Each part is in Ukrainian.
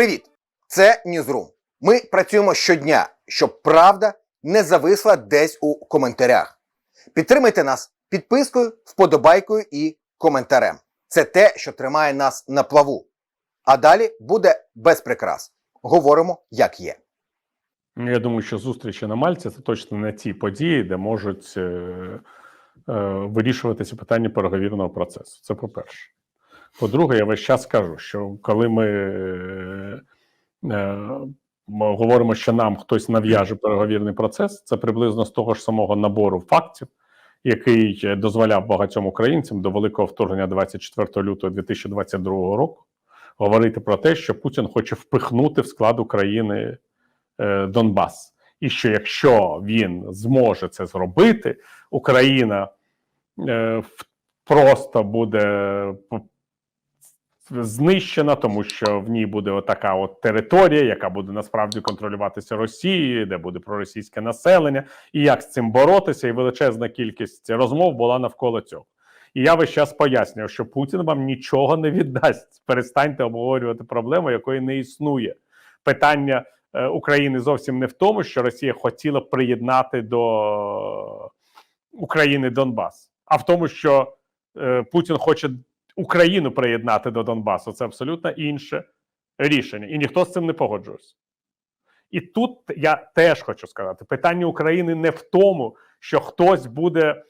Привіт! Це Ньюзрум. Ми працюємо щодня, щоб правда не зависла десь у коментарях. Підтримайте нас підпискою, вподобайкою і коментарем. Це те, що тримає нас на плаву. А далі буде без прикрас. Говоримо, як є. Ну, Я думаю, що зустрічі на Мальці це точно не ті події, де можуть е, е, вирішуватися питання переговірного процесу. Це по-перше. По-друге, я весь час кажу, що коли ми е, е, говоримо, що нам хтось нав'яже переговірний процес, це приблизно з того ж самого набору фактів, який дозволяв багатьом українцям до великого вторгнення 24 лютого 2022 року говорити про те, що Путін хоче впихнути в склад України е, Донбас. І що якщо він зможе це зробити, Україна е, просто буде знищена, тому що в ній буде отака от територія, яка буде насправді контролюватися Росією, де буде проросійське населення, і як з цим боротися, і величезна кількість розмов була навколо цього. І я весь час пояснював, що Путін вам нічого не віддасть. Перестаньте обговорювати проблему, якої не існує. Питання е, України зовсім не в тому, що Росія хотіла приєднати до України Донбас, а в тому, що е, Путін хоче Україну приєднати до Донбасу. Це абсолютно інше рішення, і ніхто з цим не погоджується. І тут я теж хочу сказати: питання України не в тому, що хтось буде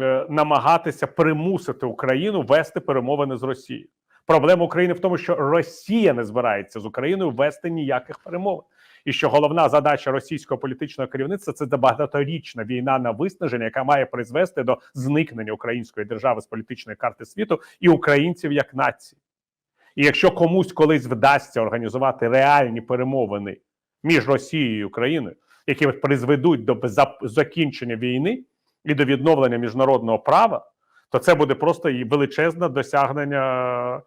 е, намагатися примусити Україну вести перемовини з Росією. Проблема України в тому, що Росія не збирається з Україною вести ніяких перемовин, і що головна задача російського політичного керівництва це багаторічна війна на виснаження, яка має призвести до зникнення української держави з політичної карти світу і українців як нації. І якщо комусь колись вдасться організувати реальні перемовини між Росією і Україною, які призведуть до закінчення війни і до відновлення міжнародного права, то це буде просто і величезне досягнення е,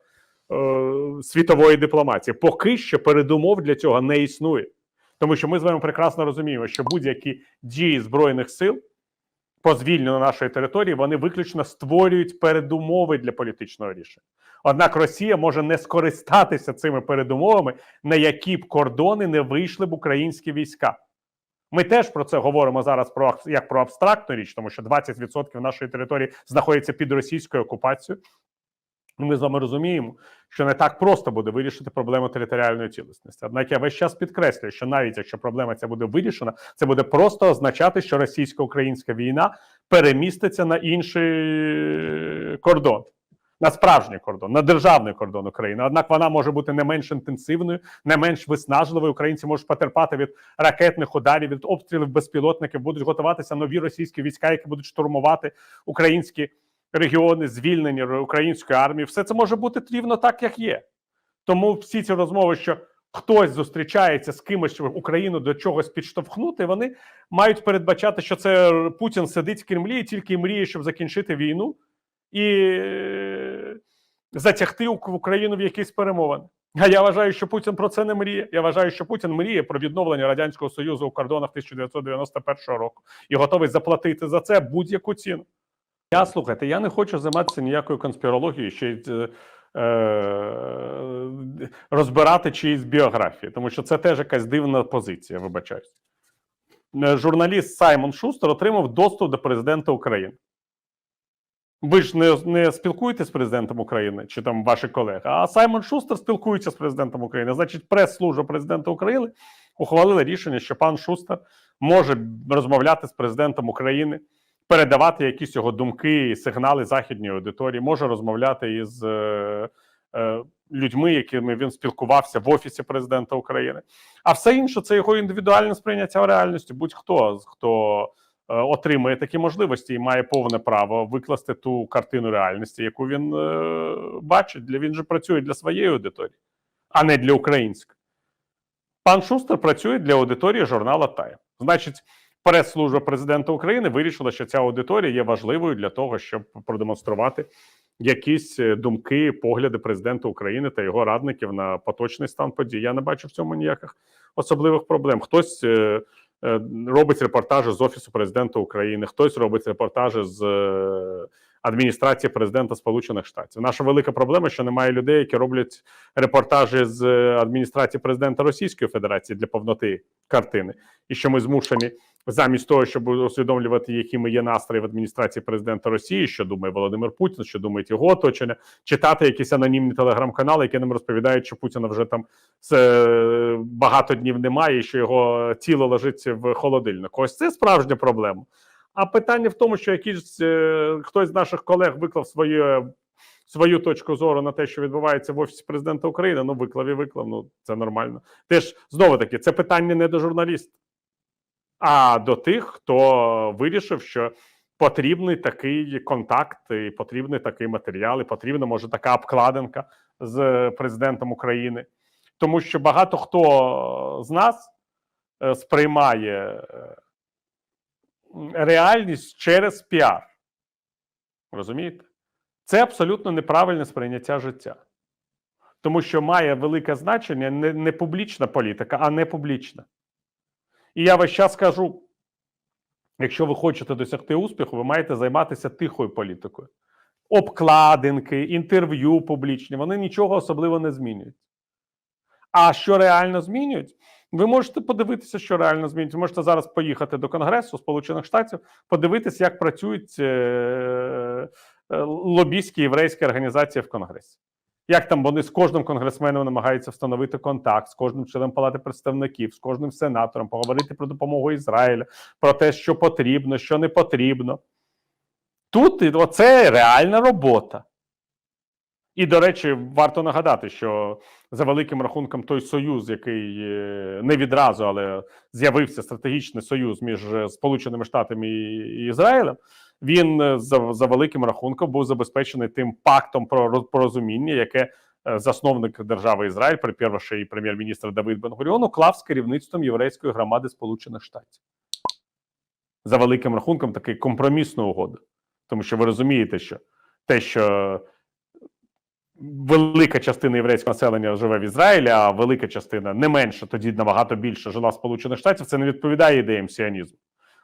світової дипломатії. Поки що передумов для цього не існує. Тому що ми з вами прекрасно розуміємо, що будь-які дії збройних сил по звільненню нашої території вони виключно створюють передумови для політичного рішення. Однак Росія може не скористатися цими передумовами, на які б кордони не вийшли б українські війська. Ми теж про це говоримо зараз про як про абстрактну річ, тому що 20% нашої території знаходиться під російською окупацією. І Ми з вами розуміємо, що не так просто буде вирішити проблему територіальної цілісності. Однак я весь час підкреслюю, що навіть якщо проблема ця буде вирішена, це буде просто означати, що російсько-українська війна переміститься на інший кордон, на справжній кордон, на державний кордон України. Однак вона може бути не менш інтенсивною, не менш виснажливою. Українці можуть потерпати від ракетних ударів, від обстрілів безпілотників, будуть готуватися нові російські війська, які будуть штурмувати українські регіони, звільнені української армії. Все це може бути рівно так, як є. Тому всі ці розмови, що хтось зустрічається з кимось, щоб Україну до чогось підштовхнути, вони мають передбачати, що це Путін сидить в Кремлі і тільки мріє, щоб закінчити війну і е, затягти Ук- Україну в якісь перемовини. А я вважаю, що Путін про це не мріє. Я вважаю, що Путін мріє про відновлення радянського союзу у кордонах 1991 року і готовий заплатити за це будь-яку ціну. Я слухайте, я не хочу займатися ніякою конспірологією, ще й е, е, розбирати чиїсь біографії, тому що це теж якась дивна позиція. Вибачаюсь. Е, Журналіст Саймон Шустер отримав доступ до президента України. Ви ж не, не спілкуєтесь з президентом України чи там ваші колеги, а Саймон Шустер спілкується з президентом України. Значить, прес-служба президента України ухвалила рішення, що пан Шустер може розмовляти з президентом України, передавати якісь його думки і сигнали західній аудиторії, може розмовляти із е, е, людьми, якими він спілкувався в офісі президента України. А все інше це його індивідуальне сприйняття реальності. Будь-хто хто е, отримує такі можливості і має повне право викласти ту картину реальності, яку він е, бачить. Для він же працює для своєї аудиторії, а не для української. Пан Шустер працює для аудиторії журнала Тайм. Значить, прес-служба президента України вирішила, що ця аудиторія є важливою для того, щоб продемонструвати якісь е, думки, погляди президента України та його радників на поточний стан подій. Я не бачу в цьому ніяких особливих проблем. Хтось е, е, робить репортажі з офісу президента України, хтось робить репортажі з адміністрації президента Сполучених Штатів. Наша велика проблема, що немає людей, які роблять репортажі з адміністрації президента Російської Федерації для повноти картини, і що ми змушені замість того, щоб усвідомлювати, якими є настрої в адміністрації президента Росії, що думає Володимир Путін, що думають його оточення, читати якісь анонімні телеграм-канали, які нам розповідають, що Путіна вже там це багато днів немає, і що його тіло лежить в холодильнику. Ось це справжня проблема. А питання в тому, що якийсь е, хтось з наших колег виклав своє. Свою точку зору на те, що відбувається в офісі президента України, ну виклав і виклав. Ну це нормально. Теж знову таки, це питання не до журналістів, а до тих, хто вирішив, що потрібний такий контакт, і потрібний такий матеріал, і потрібна може така обкладинка з президентом України, тому що багато хто з нас е, сприймає е, реальність через піар. Розумієте? Це абсолютно неправильне сприйняття життя. Тому що має велике значення не, не публічна політика, а не публічна. І я весь час кажу: якщо ви хочете досягти успіху, ви маєте займатися тихою політикою. Обкладинки, інтерв'ю публічні, вони нічого особливо не змінюють. А що реально змінюють? Ви можете подивитися, що реально змінюють. Ви можете зараз поїхати до Конгресу Сполучених Штатів, подивитися, як працюють е, е, лобійські єврейські організації в Конгресі. Як там вони з кожним конгресменом намагаються встановити контакт, з кожним членом палати представників, з кожним сенатором, поговорити про допомогу Ізраїлю, про те, що потрібно, що не потрібно. Тут оце реальна робота. І, до речі, варто нагадати, що за великим рахунком той союз, який е, не відразу, але з'явився стратегічний союз між е, Сполученими Штатами і Ізраїлем, він е, за, за великим рахунком був забезпечений тим пактом про порозуміння, яке засновник держави Ізраїль, при перший прем'єр-міністр Давид Бен-Гуріон, уклав з керівництвом єврейської громади Сполучених Штатів. За великим рахунком, такий компромісна угода. Тому що ви розумієте, що те, що велика частина єврейського населення живе в Ізраїлі, а велика частина не менше, тоді набагато більше жила в Сполучених Штатів, це не відповідає ідеям сіонізму.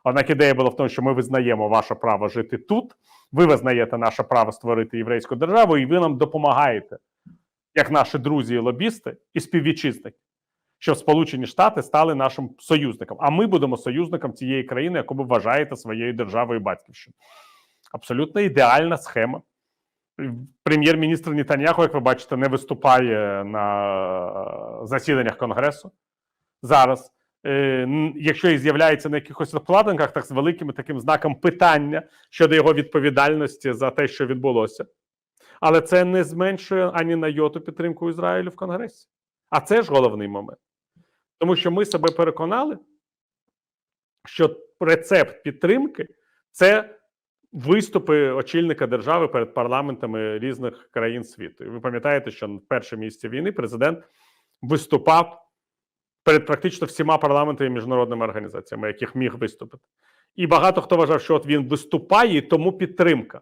Однак ідея була в тому, що ми визнаємо ваше право жити тут, ви визнаєте наше право створити єврейську державу, і ви нам допомагаєте, як наші друзі і лобісти і співвітчизники, щоб Сполучені Штати стали нашим союзником. А ми будемо союзником цієї країни, яку ви вважаєте своєю державою батьківщиною. Абсолютно ідеальна схема. Прем'єр-міністр Нетаньяху, як ви бачите, не виступає на засіданнях Конгресу зараз. Е, Якщо і з'являється на якихось обкладинках, так з великим таким знаком питання щодо його відповідальності за те, що відбулося. Але це не зменшує ані на йоту підтримку Ізраїлю в Конгресі. А це ж головний момент. Тому що ми себе переконали, що рецепт підтримки це виступи очільника держави перед парламентами різних країн світу. І ви пам'ятаєте, що в перше місці війни президент виступав перед практично всіма парламентами і міжнародними організаціями, яких міг виступити. І багато хто вважав, що от він виступає, і тому підтримка.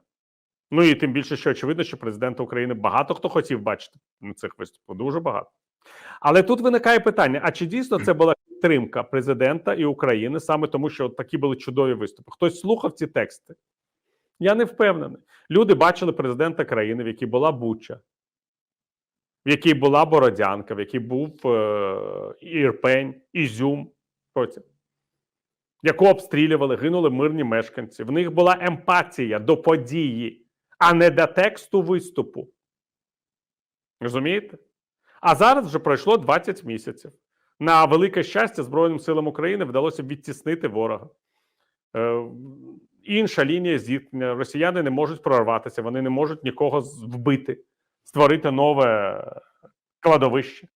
Ну і тим більше, що очевидно, що президента України багато хто хотів бачити на цих виступах. Дуже багато. Але тут виникає питання: а чи дійсно це була підтримка президента і України саме тому, що от такі були чудові виступи? Хтось слухав ці тексти? Я не впевнений. Люди бачили президента країни, в якій була Буча, в якій була Бородянка, в якій був е, Ірпень, Ізюм, потім, яку обстрілювали, гинули мирні мешканці. В них була емпатія до події, а не до тексту виступу. Розумієте? А зараз вже пройшло 20 місяців. На велике щастя, Збройним силам України вдалося відтіснити ворога. Е, інша лінія зіткнення. Росіяни не можуть прорватися, вони не можуть нікого вбити, створити нове кладовище.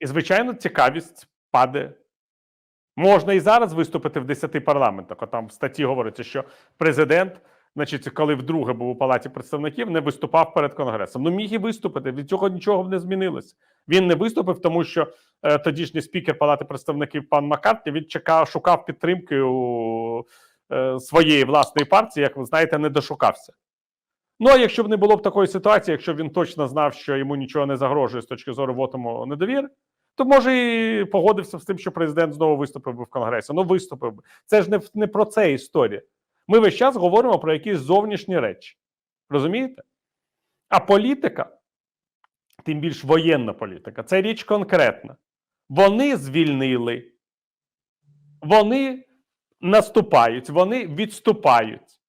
І, звичайно, цікавість падає. Можна і зараз виступити в 10 парламентах. А там в статті говориться, що президент, значить, коли вдруге був у палаті представників, не виступав перед конгресом. Ну міг і виступити. Від цього нічого б не змінилося. Він не виступив, тому що е, тодішній спікер Палати представників пан Маккартні він чекав, шукав підтримки у е, своєї власної партії, як ви знаєте, не дошукався. Ну а якщо б не було б такої ситуації, якщо б він точно знав, що йому нічого не загрожує з точки зору вотому недовіри, то може і погодився з тим, що президент знову виступив би в Конгресі. Ну, виступив би. Це ж не, не про це історія. Ми весь час говоримо про якісь зовнішні речі. Розумієте? А політика, тим більш воєнна політика, це річ конкретна. Вони звільнили, вони наступають, вони відступають,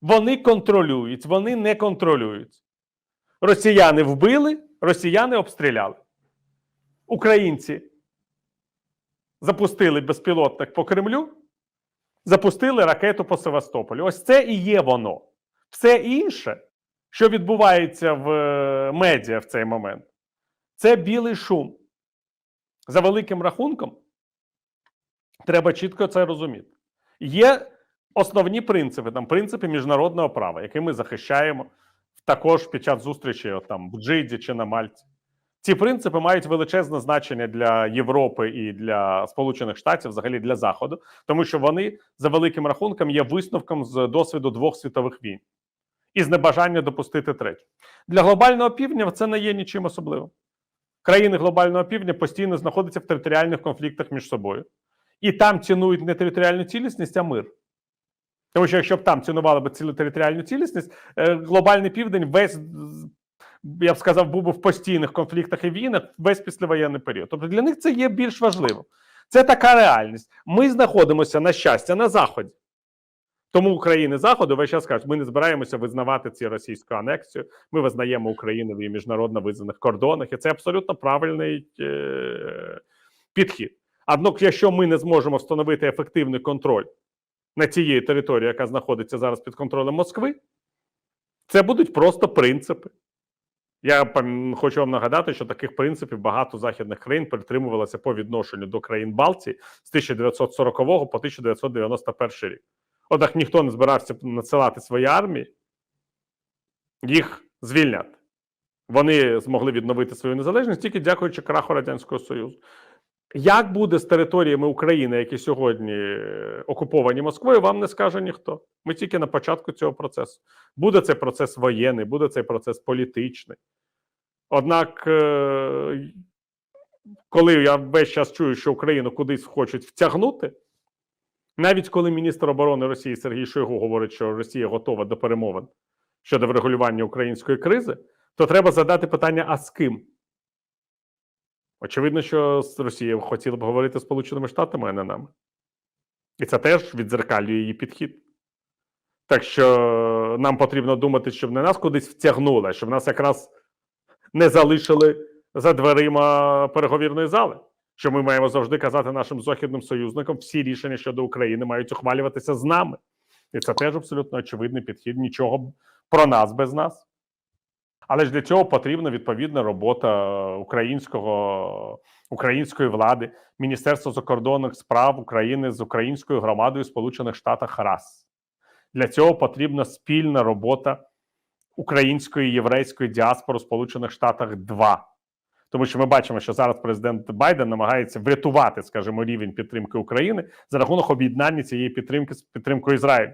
вони контролюють, вони не контролюють. Росіяни вбили, росіяни обстріляли. Українці запустили безпілотник по Кремлю, запустили ракету по Севастополю. Ось це і є воно. Все інше, що відбувається в е, медіа в цей момент, це білий шум. За великим рахунком, треба чітко це розуміти. Є основні принципи, там принципи міжнародного права, які ми захищаємо також під час зустрічі от, там, в Джиді чи на Мальті. Ці принципи мають величезне значення для Європи і для Сполучених Штатів, взагалі для Заходу, тому що вони за великим рахунком є висновком з досвіду двох світових війн і з небажання допустити третю. Для глобального півдня це не є нічим особливим. Країни глобального півдня постійно знаходяться в територіальних конфліктах між собою, і там цінують не територіальну цілісність, а мир. Тому що якщо б там цінували б цілу територіальну цілісність, е, глобальний південь весь я б сказав, був би в постійних конфліктах і війнах весь післявоєнний період. Тобто для них це є більш важливим. Це така реальність. Ми знаходимося на щастя на заході. Тому країни заходу весь час кажуть, ми не збираємося визнавати ці російську анексію. Ми визнаємо Україну в її міжнародно визнаних кордонах, і це абсолютно правильний е- підхід. Однак, якщо ми не зможемо встановити ефективний контроль на цієї території, яка знаходиться зараз під контролем Москви, це будуть просто принципи. Я хочу вам нагадати, що таких принципів багато західних країн притримувалося по відношенню до країн Балтії з 1940 по 1991 рік. Однак ніхто не збирався надсилати свої армії, їх звільняти. Вони змогли відновити свою незалежність тільки дякуючи краху Радянського Союзу. Як буде з територіями України, які сьогодні е, окуповані Москвою, вам не скаже ніхто. Ми тільки на початку цього процесу. Буде цей процес воєнний, буде цей процес політичний. Однак, е, коли я весь час чую, що Україну кудись хочуть втягнути, навіть коли міністр оборони Росії Сергій Шойгу говорить, що Росія готова до перемовин щодо врегулювання української кризи, то треба задати питання: а з ким? Очевидно, що Росія хотіла б говорити з Сполученими Штатами, а не нами. І це теж відзеркалює її підхід. Так що нам потрібно думати, щоб не нас кудись втягнули, щоб нас якраз не залишили за дверима переговірної зали. Що ми маємо завжди казати нашим західним союзникам, всі рішення щодо України мають ухвалюватися з нами. І це теж абсолютно очевидний підхід. Нічого про нас без нас. Але ж для цього потрібна відповідна робота українського української влади, Міністерства закордонних справ України з українською громадою Сполучених Штатах раз. Для цього потрібна спільна робота української єврейської діаспори в Сполучених Штатах два. Тому що ми бачимо, що зараз президент Байден намагається врятувати, скажімо, рівень підтримки України за рахунок об'єднання цієї підтримки з підтримкою Ізраїлю.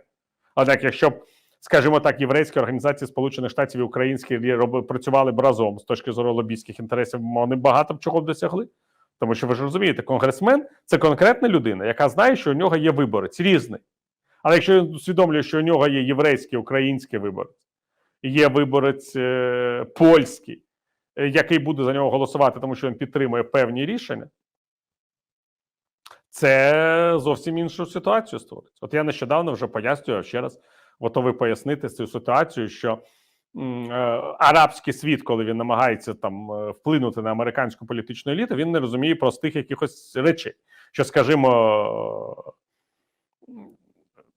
Однак, якщо б скажімо так, єврейські організації Сполучених Штатів і українські працювали б разом з точки зору лобійських інтересів, вони багато б чого б досягли. Тому що ви ж розумієте, конгресмен це конкретна людина, яка знає, що у нього є виборець різний. Але якщо він усвідомлює, що у нього є єврейський український виборець, є виборець е, польський, е, який буде за нього голосувати, тому що він підтримує певні рішення, це зовсім іншу ситуацію створить. От я нещодавно вже пояснював ще раз готовий пояснити цю ситуацію, що е, арабський світ, коли він намагається там е, вплинути на американську політичну еліту, він не розуміє простих якихось речей. Що, скажімо,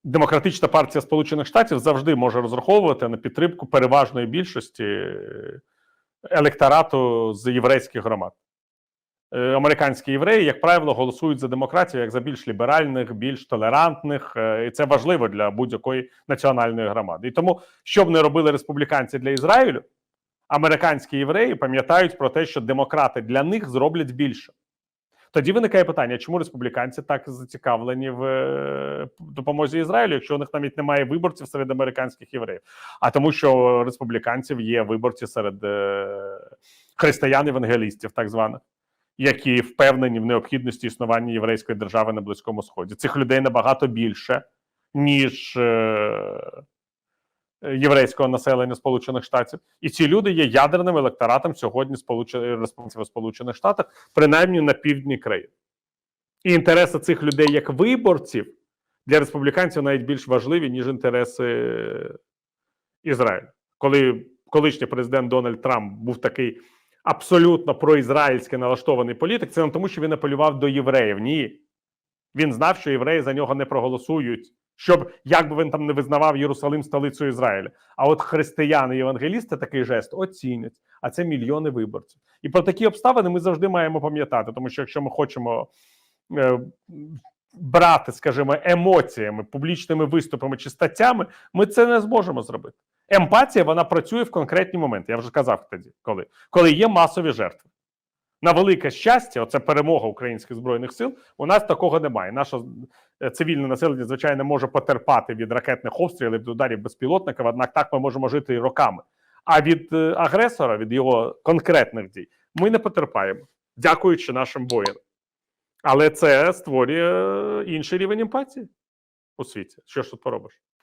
демократична партія Сполучених Штатів завжди може розраховувати на підтримку переважної більшості е, електорату з єврейських громад. Е, Американські євреї, як правило, голосують за демократію як за більш ліберальних, більш толерантних, е, і це важливо для будь-якої національної громади. І тому, що б не робили республіканці для Ізраїлю, американські євреї пам'ятають про те, що демократи для них зроблять більше. Тоді виникає питання, чому республіканці так зацікавлені в е, допомозі Ізраїлю, якщо у них навіть немає виборців серед американських євреїв, а тому, що республіканців є виборці серед християн-евангелістів, так званих які впевнені в необхідності існування єврейської держави на близькому сході. Цих людей набагато більше ніж е, єврейського населення Сполучених Штатів. І ці люди є ядерним електоратом сьогодні в Сполучених Штатах, принаймні на півдні країни. І інтереси цих людей як виборців для республіканців навіть більш важливі, ніж інтереси Ізраїлю. Коли колишній президент Дональд Трамп був такий абсолютно проізраїльськи налаштований політик, це не тому, що він апелював до євреїв. Ні. Він знав, що євреї за нього не проголосують, щоб як би він там не визнавав Єрусалим столицею Ізраїля. А от християни євангелісти такий жест оцінять. А це мільйони виборців. І про такі обставини ми завжди маємо пам'ятати, тому що якщо ми хочемо е, брати, скажімо, емоціями, публічними виступами чи статтями, ми це не зможемо зробити. Емпатія вона працює в конкретні моменти. Я вже казав тоді, коли, коли є масові жертви. На велике щастя, оце перемога українських збройних сил. У нас такого немає. Наше е, цивільне населення, звичайно, може потерпати від ракетних обстрілів, від ударів безпілотників. Однак так ми можемо жити і роками. А від е, агресора, від його конкретних дій, ми не потерпаємо, дякуючи нашим воїнам. Але це створює е, інший рівень емпатії у світі. Що ж тут поробиш?